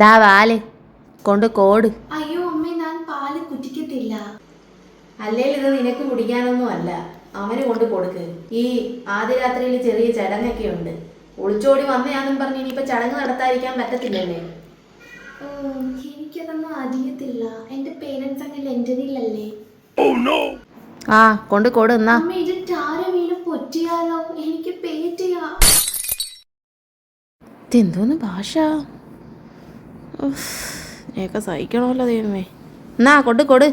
ദാ വാൽ കൊണ്ട് കോട്. അയ്യോ അമ്മ ഞാൻ പാൽ കുറ്റിക്കത്തില്ല. അല്ലെങ്കിൽ ഇത് നിനക്ക് കുടിക്കാനൊന്നും അല്ല. അവന് കൊണ്ട് കൊടുക്ക്. ഈ ആദ്യ രാത്രിയിൽ ചെറിയ ചടങ്ങൊക്കെ ഉണ്ട്. ഒളിച്ചോടി വന്നയാന്നും പറഞ്ഞ് ഇനിയിപ്പോ ചടങ്ങ് നടത്താതിരിക്കാൻ പറ്റത്തില്ലല്ലേ? എനിക്കതൊന്നും അറിയത്തില്ല. എന്റെ പേരൻസ് അങ്ങനെ ലണ്ടനിലല്ലേ? ആ കൊണ്ട് കോട് എന്നാ. അമ്മ ഇത് ടാര വീണ് പൊറ്റിയാലോ എനിക്ക് പേറ്റിയാ ഇതെന്തോന്ന് ഭാഷ? നീയൊക്കെ സഹിക്കണമല്ലോ ദൈവമേ. എന്നാ കൊടു കൊട്.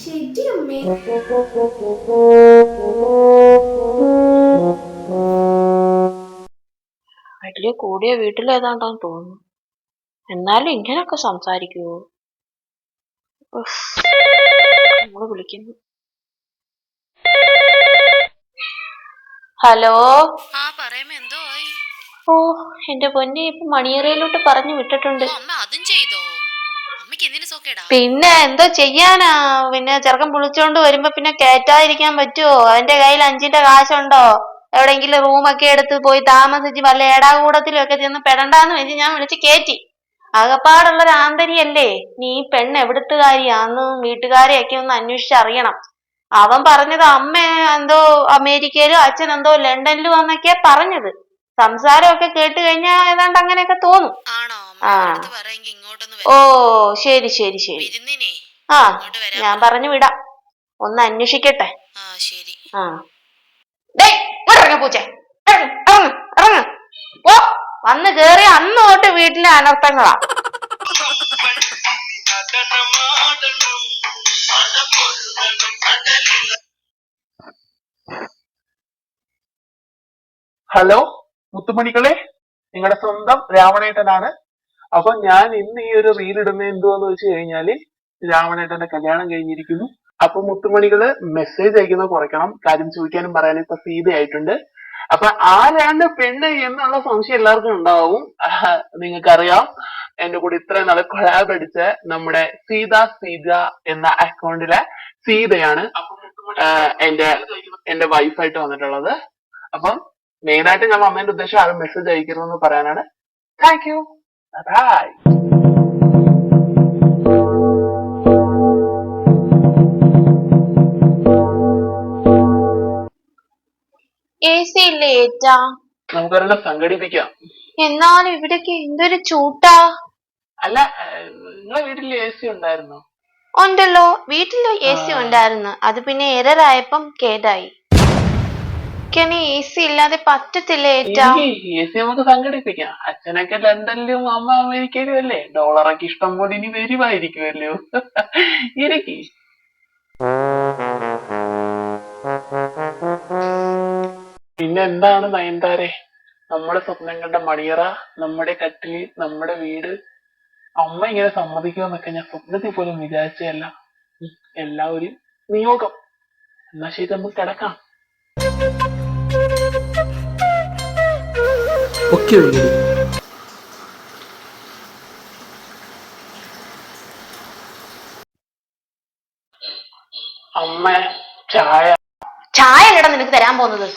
ശരി അമ്മേ വലിയ കൂടിയ വീട്ടിലേതാണ്ടാന്ന് തോന്നുന്നു. എന്നാലും ഇങ്ങനൊക്കെ സംസാരിക്കുവോ. നമ്മൾ വിളിക്കുന്നു. ഹലോ? ആ പറയുമ്പോ എന്തോ ഓ എന്റെ പൊന്നെ ഇപ്പൊ മണിയറയിലോട്ട് പറഞ്ഞു വിട്ടിട്ടുണ്ട്. അമ്മ അതും ചെയ്തോ? അമ്മയ്ക്ക് എന്തിനു സോക്കേടാ? പിന്നെ എന്തോ ചെയ്യാനാ? പിന്നെ ചെറുക്കം വിളിച്ചോണ്ട് വരുമ്പോ പിന്നെ കേറ്റാതിരിക്കാൻ പറ്റുമോ അവന്റെ കയ്യിൽ അഞ്ചിന്റെ കാശുണ്ടോ? എവിടെങ്കിലും റൂമൊക്കെ എടുത്ത് പോയി താമസിച്ച് വല്ല ഏടാകൂടത്തിലും ഒക്കെ ചെന്ന് പെടണ്ടാന്ന് വെച്ച് ഞാൻ വിളിച്ച് കേറ്റി. അകപ്പാടുള്ളൊരു ആന്തരിയല്ലേ നീ പെണ്ണ് എവിടുത്തുകാരിയാന്ന് വീട്ടുകാരെയൊക്കെ ഒന്ന് അന്വേഷിച്ചറിയണം. അവൻ പറഞ്ഞത് അമ്മ എന്തോ അമേരിക്കയിലും അച്ഛൻ എന്തോ ലണ്ടനിലും എന്നൊക്കെയാ പറഞ്ഞത്. സംസാരമൊക്കെ കേട്ട് കഴിഞ്ഞാൽ ഏതാണ്ട് അങ്ങനെയൊക്കെ തോന്നും. ആണോ? ആ. പറയെങ്കിൽ ഇങ്ങോട്ടൊന്ന് ഓ ശരി ശരി ശരി. ആ ഞാൻ പറഞ്ഞു വിടാം. ഒന്ന് അന്വേഷിക്കട്ടെ. ആ പൂച്ചേ. ഇറങ്ങ്. പോ. വന്ന് കേറി അന്ന് തൊട്ട് വീട്ടിലെ അനർത്ഥങ്ങളാ. ഹലോ? മുത്തുമണികളെ നിങ്ങളുടെ സ്വന്തം രാവണേട്ടനാണ്. അപ്പൊ ഞാൻ ഇന്ന് ഈ ഒരു റീൽ ഇടുന്ന എന്തുവാന്ന് വെച്ച് കഴിഞ്ഞാൽ രാവണേട്ടന്റെ കല്യാണം കഴിഞ്ഞിരിക്കുന്നു. അപ്പൊ മുത്തുമണികൾ മെസ്സേജ് അയക്കുന്നത് കുറയ്ക്കണം കാര്യം ചോദിക്കാനും പറയാനും ഇപ്പൊ സീതയായിട്ടുണ്ട് അപ്പൊ ആരാണ് പെണ്ണ് എന്നുള്ള സംശയം എല്ലാവർക്കും ഉണ്ടാവും. നിങ്ങൾക്കറിയാം. എന്റെ കൂടെ ഇത്രയും നാളെ കൊളാബ് അടിച്ച നമ്മുടെ സീത സീത എന്ന അക്കൗണ്ടിലെ സീതയാണ്. എന്റെ എന്റെ വൈഫായിട്ട് വന്നിട്ടുള്ളത്. അപ്പം മെയിൻ ആയിട്ട് ഞാൻ വന്നതിന്റെ ഉദ്ദേശം ആരും മെസ്സേജ് അയക്കരുതെന്ന് പറയാനാണ്. താങ്ക് യു ബൈ ഇല്ലേ ഏറ്റാ? സംഘടിപ്പിക്കാം. എന്നാലും ഇവിടൊക്കെ എന്തൊരു ചൂട്ടാ? അല്ല നിങ്ങളെ വീട്ടിൽ എ സി ഉണ്ടായിരുന്നോ? ഉണ്ടല്ലോ വീട്ടിൽ എ സി ഉണ്ടായിരുന്നു. അത് പിന്നെ എറർ ആയപ്പം കേടായി. എനിക്കാണെ എ സി ഇല്ലാതെ പറ്റത്തില്ല ഏറ്റാ? എ സി നമുക്ക് സംഘടിപ്പിക്കാം. അച്ഛനൊക്കെ ലണ്ടനിലും അമ്മ അമേരിക്കയിലും അല്ലേ ഡോളറൊക്കെ ഇഷ്ടം പോലെ ഇനി വരുമായിരിക്കുമല്ലോ ഇരിക്കി പിന്നെ എന്താണ് നയൻതാരെ? നമ്മുടെ സ്വപ്നം കണ്ട മണിയറ നമ്മുടെ കട്ടിൽ നമ്മുടെ വീട്. അമ്മ ഇങ്ങനെ സമ്മതിക്കുമെന്നൊക്കെ ഞാൻ സ്വപ്നത്തിൽ പോലും വിചാരിച്ചതല്ല. ഉം, എല്ലാം നിയോഗം. എന്നാ ശരി നമുക്ക് കിടക്കാം. ഒക്കെ ഉള്ളൂ. അമ്മ ചായ. ചായ നിനക്ക് തരാൻ പോകുന്നത്?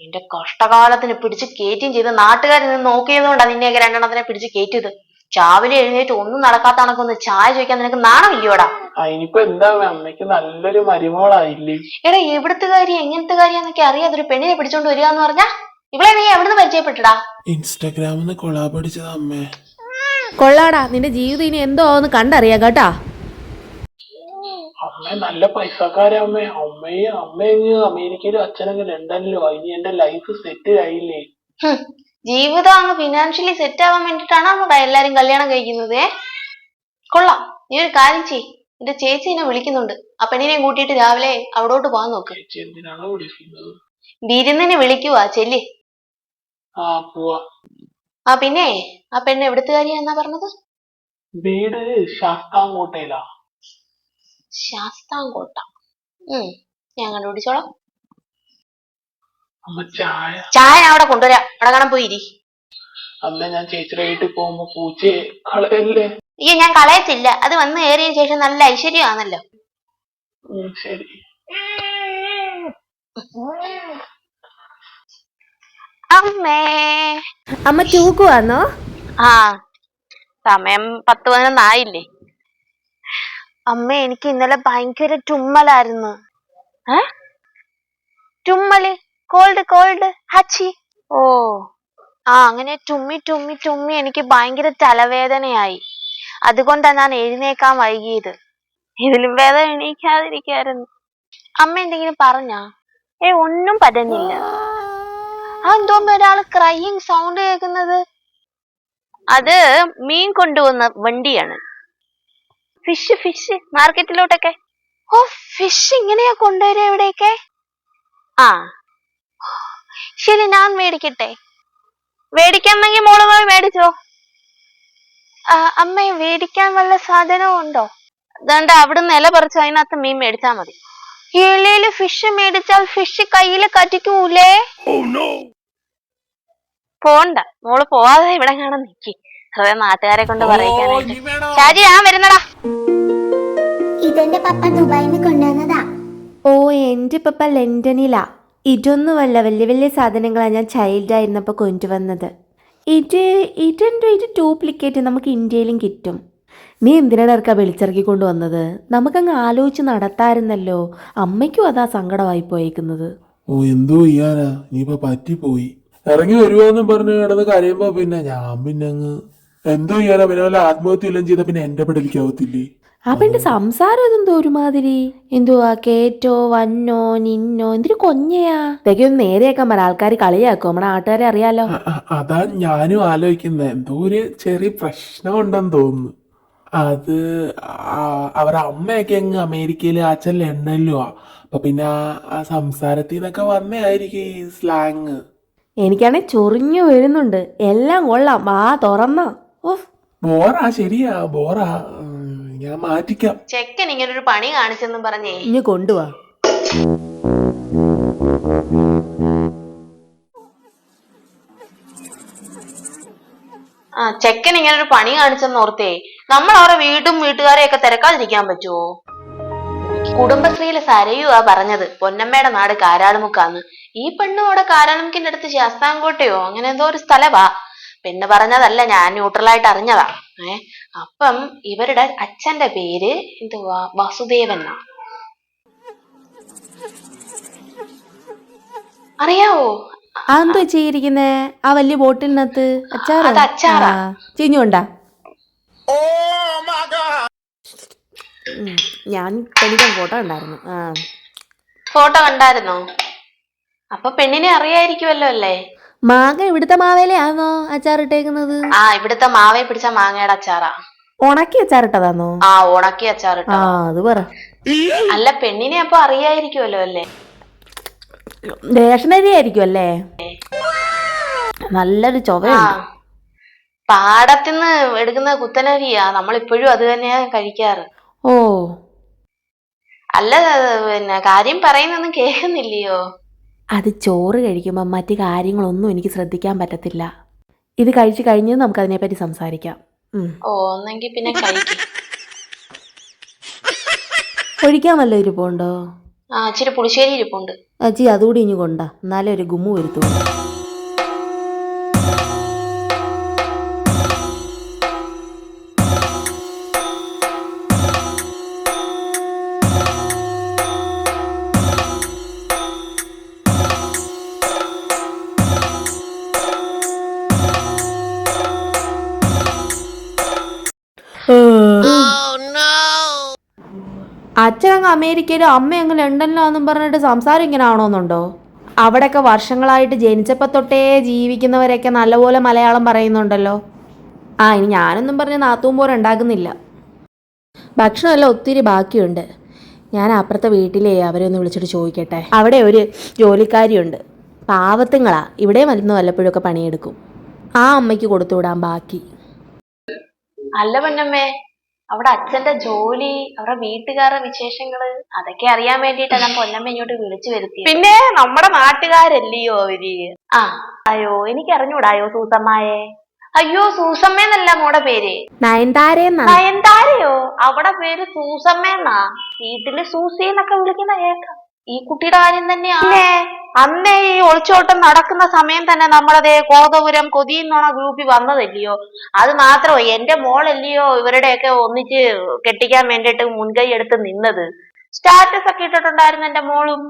നിന്റെ കഷ്ടകാലത്തിന് പിടിച്ച് കയറ്റുകയും ചെയ്ത് നാട്ടുകാർ നിന്ന് നോക്കിയതുകൊണ്ടാ നിന്നെയൊക്കെ രണ്ടെണ്ണത്തിനെ പിടിച്ച് കയറ്റിയത് രാവിലെ എഴുന്നേറ്റ് ഒന്നും നടക്കാത്ത കണക്കൊന്ന് ചായ ചോദിക്കാൻ നിനക്ക് നാണമില്ലയോടാ അതിനിപ്പോ എന്താ അമ്മയ്ക്ക് നല്ലൊരു മരുമോളായില്ലേ? എടാ എവിടുത്തെ കാര്യം എങ്ങനത്തെ കാര്യന്നൊക്കെ അറിയാതെ ഒരു പെണ്ണിനെ പിടിച്ചോണ്ട് വരിക എന്ന് പറഞ്ഞാ ഇവളെ നീ എവിടുന്ന് പരിചയപ്പെട്ടടാ? ഇൻസ്റ്റാഗ്രാമിൽ നിന്ന് കൊളാബ് അടിച്ചതാ അമ്മേ. കൊള്ളാടാ നിന്റെ ജീവിതം ഇനി എന്തോ ആവുമെന്ന് കണ്ടറിയാം കേട്ടാ. അമ്മ നല്ല പൈസക്കാരാ അമ്മേ. അമ്മയും അമ്മേ അമേരിക്കയിലും അച്ഛനങ്ങ് ലണ്ടനിലും. അതിന് എന്റെ ലൈഫ് സെറ്റ് ആയില്ലേ? ഹും, ജീവിതം അങ്ങ് ഫിനാൻഷ്യലി സെറ്റ് ആവാൻ വേണ്ടിട്ടാണ് നമ്മുടെ എല്ലാരും കല്യാണം കഴിക്കുന്നത്? കൊള്ളാം. നീ ഒരു കാര്യം ചെയ് എന്റെ ചേച്ചി എന്നെ വിളിക്കുന്നുണ്ട്. അപ്പൊ പെണ്ണിനെ കൂട്ടിയിട്ട് രാവിലെ അവിടോട്ട് പോകാൻ നോക്ക്. വിരുന്നിന് വിളിക്കുവാ. ചെല്ലി. ആ പിന്നെ ആ പെണ്ണ് എവിടുത്തുകാരിയാ എന്നാ പറഞ്ഞത്? വീട് ശാസ്താംകോട്ടയിലാ. ശാസ്താംകോട്ട. ഉം ഞാൻ കണ്ടുപിടിച്ചോളാം. ചായ. ചായ ഞാൻ അവിടെ കൊണ്ടുവരാം. അവിടെ കാണാൻ പോയി അമ്മ ഞാൻ ചേച്ചിയുടെ വീട്ടിൽ പോകുമ്പോ പൂച്ചയെ കളയല്ലേ? ഈ ഞാൻ കളയത്തില്ല. അത് വന്ന് കയറിയതിനു ശേഷം നല്ല ഐശ്വര്യമാണല്ലോ. ശരി. അമ്മേ. അമ്മ തൂക്കുവാന്നോ? ആ സമയം പത്ത് പതിനൊന്നായില്ലേ അമ്മ എനിക്ക് ഇന്നലെ ഭയങ്കര ചുമ്മലായിരുന്നു. ഏ? തുമ്മൽ കോൾഡ് കോൾഡ് ഹച്ചി. ഓ. ആ അങ്ങനെ ടുമ്മി ടുമ്മി ടുമ്മി എനിക്ക് ഭയങ്കര തലവേദനയായി. അതുകൊണ്ടാ ഞാൻ എഴുന്നേക്കാൻ വൈകിയത്. ഇതിലും വേദന എണീക്കാതിരിക്കായിരുന്നു. അമ്മ എന്തെങ്കിലും പറഞ്ഞാ? ഏ ഒന്നും പറ്റുന്നില്ല എന്തോ ഒരാൾ ക്രൈയിങ് സൗണ്ട് കേൾക്കുന്നത്? അത് മീൻ കൊണ്ടുവന്ന വണ്ടിയാണ്. ഫിഷ് ഫിഷ് മാർക്കറ്റിലോട്ടൊക്കെ ഓ ഫിഷ് ഇങ്ങനെയാ കൊണ്ടുവരിക എവിടെയൊക്കെ ആ. ശരി ഞാൻ മേടിക്കട്ടെ. മേടിക്കാന്നെങ്കിൽ മോൾ പോയി മേടിച്ചോ. അമ്മയെ അമ്മേ മേടിക്കാൻ വല്ല സാധനവും ഉണ്ടോ? അതുകൊണ്ട് അവിടെ നില പറിച്ച് അതിനകത്ത് മീൻ മേടിച്ചാ മതി. ഇലയിൽ ഫിഷ് മേടിച്ചാൽ ഫിഷ് കയ്യിൽ കറ്റിക്കൂലേ പോണ്ട. മോൾ പോവാതെ ഇവിടെ കാണാൻ നിക്കി. അതെ നാട്ടുകാരെ കൊണ്ട് പറയിക്കാനായിട്ട്. ഷാജി ഞാൻ വരുന്നടാ. ഇതെന്റെ പപ്പ ദുബായിൽ നിന്ന് കൊണ്ടുവന്നതാ. ഓ എന്റെ പപ്പ ലണ്ടനിലാ. ഇതൊന്നുമല്ല വലിയ വലിയ സാധനങ്ങളാണ് ഞാൻ ചൈൽഡായിരുന്നപ്പോൾ കൊണ്ടുവന്നത്. ഇത് ഇതെന്തോ ഇത് ഡ്യൂപ്ലിക്കേറ്റ് നമുക്ക് ഇന്ത്യയിലും കിട്ടും. നീ എന്തിനാണ് ഇറക്കാ വെളിച്ചിറക്കി കൊണ്ടുവന്നത്? നമുക്കങ്ങ് ആലോചിച്ച് നടത്തായിരുന്നല്ലോ അമ്മയ്ക്കും അതാ സങ്കടമായി പോയേക്കുന്നത്. ഓ എന്തോ ചെയ്യാനാ പറ്റി പറ്റിപ്പോയി. ഇറങ്ങി വരുവാന്നും പറഞ്ഞു കിടന്ന് കരയുമ്പോ പിന്നെ ഞാൻ പിന്നെ അങ്ങ് എന്തോ ചെയ്യാനാ പിന്നെ ആത്മഹത്യ എല്ലാം ചെയ്ത പിന്നെ എന്റെ പെടലിക്കാവത്തില്ലേ പെണ്ണ് സംസാരം അതെന്തോ ഒരുമാതിരി? എന്തുവാ കേറ്റോ വന്നോ നിന്നോ എന്തൊരു കൊഞ്ഞയാ? ഇതൊക്കെ ഒന്ന് നേരെയാക്കാൻ പറ ആൾക്കാർ കളിയാക്കും നമ്മുടെ നാട്ടുകാരെ അറിയാലോ. അതാ ഞാനും ആലോചിക്കുന്നത് എന്തോ ഒരു ചെറിയ പ്രശ്നം ഉണ്ടെന്ന് തോന്നുന്നു. അത് അവരുടെ അമ്മയൊക്കെ അങ്ങ് അമേരിക്കയിലും അച്ഛൻ ലണ്ടനിലുമാ അപ്പൊ പിന്നെ ആ- സംസാരത്തിൽ നിന്നൊക്കെ വന്നതായിരിക്കും ഈ സ്ലാങ്. എനിക്കാണെ ചൊറിഞ്ഞു വരുന്നുണ്ട് എല്ലാം കൊള്ളാം. ആ തുറന്ന. ഓ ബോറാ ശരിയാ ബോറാ. ഞാൻ മാറ്റിക്കാം. ചെക്കൻ ഇങ്ങനെ ഒരു പണി കാണിച്ചെന്നും പറഞ്ഞേ. ഇനി കൊണ്ടുവാ. ആ ചെക്കൻ ഇങ്ങനെ ഒരു പണി കാണിച്ചെന്ന് ഓർത്തേ. നമ്മൾ അവരുടെ വീടും വീട്ടുകാരെയൊക്കെ തിരക്കാതിരിക്കാൻ പറ്റുമോ കുടുംബശ്രീയിലെ സരയുവ പറഞ്ഞത്. പൊന്നമ്മയുടെ നാട് കാരാളുമുക്കാന്ന്. ഈ പെണ്ണും അവിടെ കാരാളുമുക്കിന്റെ അടുത്ത് ശാസ്താംകോട്ടയോ? അങ്ങനെ എന്തോ ഒരു സ്ഥലവാ. പെണ്ണ് പറഞ്ഞതല്ല ഞാൻ ന്യൂട്രലായിട്ട് അറിഞ്ഞതാ. ഏ അപ്പം ഇവരുടെ അച്ഛന്റെ പേര് എന്തുവാ? വസുദേവൻ എന്നാ അറിയാവോ? അതെന്തോ ചെയ്യിരിക്കുന്നേ ആ വലിയ ബോട്ടിലിനകത്ത് അച്ചാറ്. ചിഞ്ഞുകൊണ്ടാ. ഞാൻ പെണ്ണിക്കാൻ ഫോട്ടോ ഉണ്ടായിരുന്നു ആ. ഫോട്ടോ കണ്ടായിരുന്നോ? അപ്പൊ പെണ്ണിനെ അറിയായിരിക്കുമല്ലോ അല്ലേ? മാങ്ങ ഇവിടുത്തെ മാവേലയാണോ അച്ചാറിട്ടേക്കുന്നത് ആ ഇവിടുത്തെ മാവേ പിടിച്ച മാങ്ങയുടെ അച്ചാറാ. ഉണക്കി അച്ചാറിട്ടതാണോ ആ ഉണക്കി അച്ചാറിട്ടോ ആ അത് പറ. അല്ല പെണ്ണിനെ അപ്പൊ അറിയായിരിക്കുമല്ലോ അല്ലേ? റേഷനരി ആയിരിക്കും അല്ലേ? നല്ലൊരു ആ ചൊവയുണ്ട് പാടത്തിന്ന് എടുക്കുന്ന കുത്തനരിയാ. നമ്മളിപ്പോഴും അത് തന്നെയാ കഴിക്കാറ്. ഓ. അല്ല പിന്നെ കാര്യം പറയുന്നൊന്നും കേൾക്കുന്നില്ലയോ? അത് ചോറ് കഴിക്കുമ്പോൾ മറ്റു കാര്യങ്ങളൊന്നും എനിക്ക് ശ്രദ്ധിക്കാൻ പറ്റത്തില്ല. ഇത് കഴിച്ചു കഴിഞ്ഞ് നമുക്ക് അതിനെപ്പറ്റി സംസാരിക്കാം. ഓ പിന്നെ കഴിക്കും. ഒഴിക്കാൻ വല്ല ഇരിപ്പുണ്ടോ? ആ ഇച്ചിരി പുളിശ്ശേരി ഇരിപ്പുണ്ട്. അച്ചി അതുകൂടി ഇനി കൊണ്ടാ. എന്നാലേ ഒരു ഗുമ്മു വരുത്തൂ അച്ഛൻ അങ്ങ് അമേരിക്കയിലും അമ്മ അങ്ങ് ലണ്ടനിലാണെന്നും പറഞ്ഞിട്ട് സംസാരം ഇങ്ങനെ ആവണമെന്നുണ്ടോ അവിടെയൊക്കെ വർഷങ്ങളായിട്ട് ജനിച്ചപ്പോൾ തൊട്ടേ ജീവിക്കുന്നവരൊക്കെ നല്ലപോലെ മലയാളം പറയുന്നുണ്ടല്ലോ. ആ ഇനി ഞാനൊന്നും പറഞ്ഞ് നാത്തൂൻ പോലെ ഉണ്ടാക്കുന്നില്ല ഭക്ഷണമെല്ലാം ഒത്തിരി ബാക്കിയുണ്ട്. ഞാൻ അപ്പുറത്തെ വീട്ടിലേ അവരെ ഒന്ന് വിളിച്ചിട്ട് ചോദിക്കട്ടെ. അവിടെ ഒരു ജോലിക്കാരിയുണ്ട്. പാവത്തുങ്ങളാ. ഇവിടെ മരുന്ന് വല്ലപ്പോഴൊക്കെ പണിയെടുക്കും. ആ അമ്മയ്ക്ക് കൊടുത്തു വിടാൻ ബാക്കി. അല്ല പൊന്നമ്മേ അവിടെ അച്ഛന്റെ ജോലി അവരുടെ വീട്ടുകാരുടെ വിശേഷങ്ങൾ അതൊക്കെ അറിയാൻ വേണ്ടിട്ടാണ് ഞാൻ പൊന്നമ്മ ഇങ്ങോട്ട് വിളിച്ചു വരുത്തി പിന്നെ നമ്മുടെ നാട്ടുകാരല്ലയോ അവർ ആ. അയ്യോ എനിക്ക് അറിഞ്ഞൂടായോ സൂസമ്മായെ. അയ്യോ സൂസമ്മ എന്നല്ല മോടെ പേര്. നയൻതാരയോ? അവിടെ പേര് സൂസമ്മേന്നാ. വീട്ടിൽ സൂസി എന്നൊക്കെ വിളിക്കുന്ന കേക്കാം. ഈ കുട്ടിയുടെ കാര്യം തന്നെയാണ് അന്നേ ഈ ഒളിച്ചോട്ടം നടക്കുന്ന സമയം തന്നെ നമ്മളതേ കോതപുരം കൊതിയെന്നാണ് ഗ്രൂപ്പിൽ വന്നതല്ലയോ? അത് മാത്രമോ എന്റെ മോളല്ലയോ ഇവരുടെയൊക്കെ ഒന്നിച്ച് കെട്ടിക്കാൻ വേണ്ടിയിട്ട് മുൻകൈ എടുത്ത് നിന്നത്? സ്റ്റാറ്റസ് ഒക്കെ ഇട്ടിട്ടുണ്ടായിരുന്നു എന്റെ മോളും.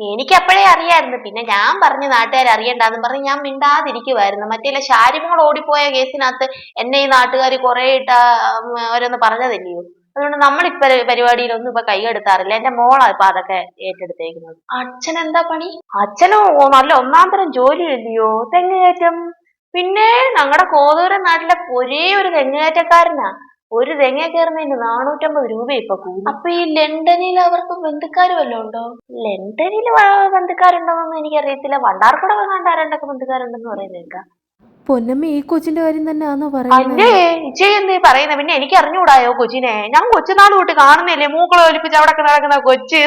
എനിക്ക് അപ്പോഴേ അറിയായിരുന്നു. പിന്നെ ഞാൻ പറഞ്ഞു നാട്ടുകാർ അറിയണ്ടെന്ന് പറഞ്ഞ് ഞാൻ മിണ്ടാതിരിക്കുമായിരുന്നു മറ്റേ ഷാരിമോൾ ഓടിപ്പോയ കേസിനകത്ത് എന്നെ ഈ നാട്ടുകാർ കുറെ ഇട്ട ഓരോന്ന് പറഞ്ഞതല്ലയോ? അതുകൊണ്ട് നമ്മളിപ്പോ പരിപാടിയിലൊന്നും ഇപ്പൊ കൈയെടുത്താറില്ല എന്റെ മോളാ ഇപ്പൊ അതൊക്കെ ഏറ്റെടുത്തേക്കുന്നത്. അച്ഛൻ എന്താ പണി? അച്ഛനോ നല്ല ഒന്നാം തരം ജോലി ഇല്ലയോ തെങ്ങുകയറ്റം പിന്നെ ഞങ്ങളുടെ കോതൂരം നാട്ടിലെ ഒരേ ഒരു തെങ്ങുകയറ്റക്കാരനാ ഒരു തെങ്ങ കയറുന്നതിന് നാനൂറ്റമ്പത് രൂപ ഇപ്പൊ കൂടും അപ്പൊ ഈ ലണ്ടനിൽ അവർക്ക് ബന്ധുക്കാര് വല്ലതും ഉണ്ടോ? ലണ്ടനിൽ ബന്ധുക്കാരുണ്ടോന്നൊന്നും എനിക്കറിയത്തില്ല. വണ്ടാർക്കുട കണ്ടാരണ്ടൊക്കെ ബന്ധുക്കാരുണ്ടെന്ന് പറയുന്നേക്കാം പൊന്നമ്മ ഈ കൊച്ചിന്റെ കാര്യം തന്നെയാണോ പറയുന്നത്? അല്ലേ? ഇച്ചയെ പറയുന്ന? പിന്നെ എനിക്ക് അറിഞ്ഞുകൂടായോ കൊച്ചിനെ? ഞാൻ കൊച്ചുനാൾ തൊട്ട് കാണുന്നില്ലേ മൂക്കളെ ഒലിപ്പിച്ച് അവിടെ നടക്കുന്ന കൊച്ച്.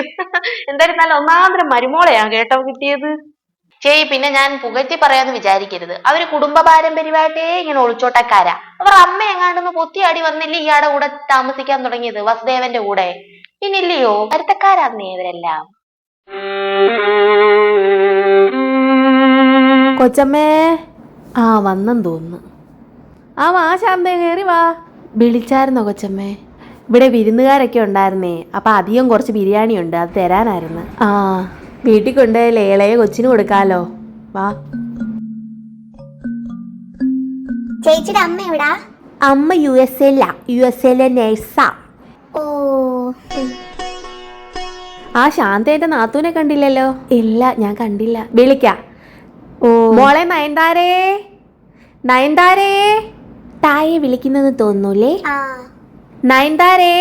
എന്തായാലും നല്ല ഒന്നാന്തരം മരുമോളയാ കേട്ടോ കിട്ടിയത്. ചേയ് പിന്നെ ഞാൻ പുകഴ്ത്തി പറയാന്ന് വിചാരിക്കരുത്. അവർ കുടുംബ പാരമ്പര്യമായിട്ടേ ഇങ്ങനെ ഒളിച്ചോട്ടക്കാരാ. അവർ അമ്മ എങ്ങാണ്ടൊന്ന് പൊത്തിയാടി വന്നില്ലേ ഇയാടെ കൂടെ താമസിക്കാൻ തുടങ്ങിയത് വസുദേവന്റെ കൂടെ? പിന്നില്ലയോ കരുത്തക്കാരാന്നേ ഇവരെല്ലാം. കൊച്ചമ്മേ ആ വന്നെന്ന് തോന്നുന്നു. ആ വാ ശാന്തേ കയറി വാ. വിളിച്ചായിരുന്നോ കൊച്ചമ്മേ? ഇവിടെ വിരുന്നുകാരൊക്കെ ഉണ്ടായിരുന്നേ. അപ്പം അധികം കുറച്ച് ബിരിയാണി ഉണ്ട് അത് തരാനായിരുന്നു. ആ വീട്ടിൽ കൊണ്ട് ലേളയെ കൊച്ചിന് കൊടുക്കാലോ. വാ. ചേച്ചിയുടെ അമ്മ എവിടാ? അമ്മ യു എസ് എല്ല യു എസ് എല്ലെ നേഴ്സാ. ഓ ആ ശാന്തേന്റെ നാത്തൂനെ കണ്ടില്ലല്ലോ? ഇല്ല ഞാൻ കണ്ടില്ല. വിളിക്കാം. മോളെ നയൻതാരേ? നയൻതാരേ? തായെ വിളിക്കുന്നത് തോന്നൂലേ ആ. നയൻതാരേ?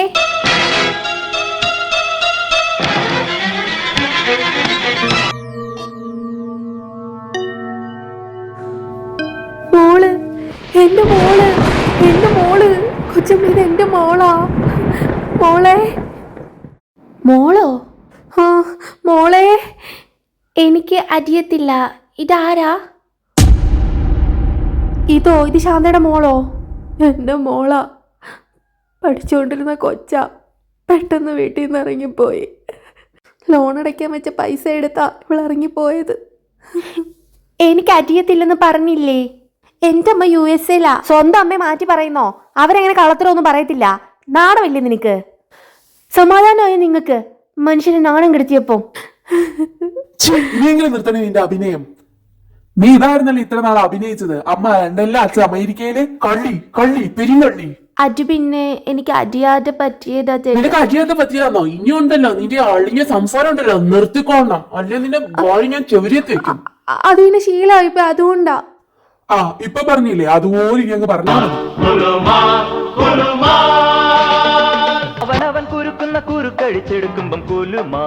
മോൾ എന്റെ മോൾ എന്റെ മോൾ കൊച്ചമ്മ ഇത് എന്റെ മോളാ. മോളെ. മോളോ? ആ മോളെ. എനിക്ക് അറിയത്തില്ല ഇതാരാ? ഇതോ ഇത് ശാന്തയുടെ മോളോ? എന്റെ മോളാ. പഠിച്ചുകൊണ്ടിരുന്ന കൊച്ച. പെട്ടെന്ന് വീട്ടിൽ നിന്ന് ഇറങ്ങിപ്പോയി. ലോൺ അടയ്ക്കാൻ വെച്ച പൈസ എടുത്താ ഇവൾ ഇറങ്ങിപ്പോയത്. എനിക്ക് അരിയത്തില്ലെന്ന് പറഞ്ഞില്ലേ? എന്റെ അമ്മ യു എസ് എയിലാ. സ്വന്തം അമ്മയെ മാറ്റി പറയുന്നോ? അവരങ്ങനെ കളത്തിലൊന്നും പറയത്തില്ല. നാണമില്ലേ നിനക്ക്? സമാധാനമായി നിങ്ങൾക്ക്? മനുഷ്യനെ നാണം കെടുത്തിയപ്പോ? നിർത്തണേ നിന്റെ അഭിനയം. നീ ഇതായിരുന്നല്ലോ ഇത്ര നാൾ അഭിനയിച്ചത്? അമ്മ എന്തല്ല അച്ഛൻ അമേരിക്കയിൽ? കള്ളി കള്ളി പെരിങ്കള്ളി അത് പിന്നെ എനിക്ക് അടിയാതെ പറ്റിയതാ ചേട്ടാ. നിനക്ക് പറ്റിയതാണോ ഇനി ഉണ്ടല്ലോ നിന്റെ അളിഞ്ഞ സംസാരം ഉണ്ടല്ലോ. നിർത്തിക്കോണം അല്ലെ നിന്റെ ബോളി ഞാൻ ചെവിരി വെക്കും അ- അത് പിന്നെ ശീലമായിപ്പോ അതുകൊണ്ടാ. ആ ഇപ്പൊ പറഞ്ഞില്ലേ? അതുപോലെ ഇനി അങ്ങ് പറഞ്ഞാൽ മതി. അവൻ കുരുക്കുന്ന കുരുക്കഴിച്ചെടുക്കുമ്പം കുലുമാ.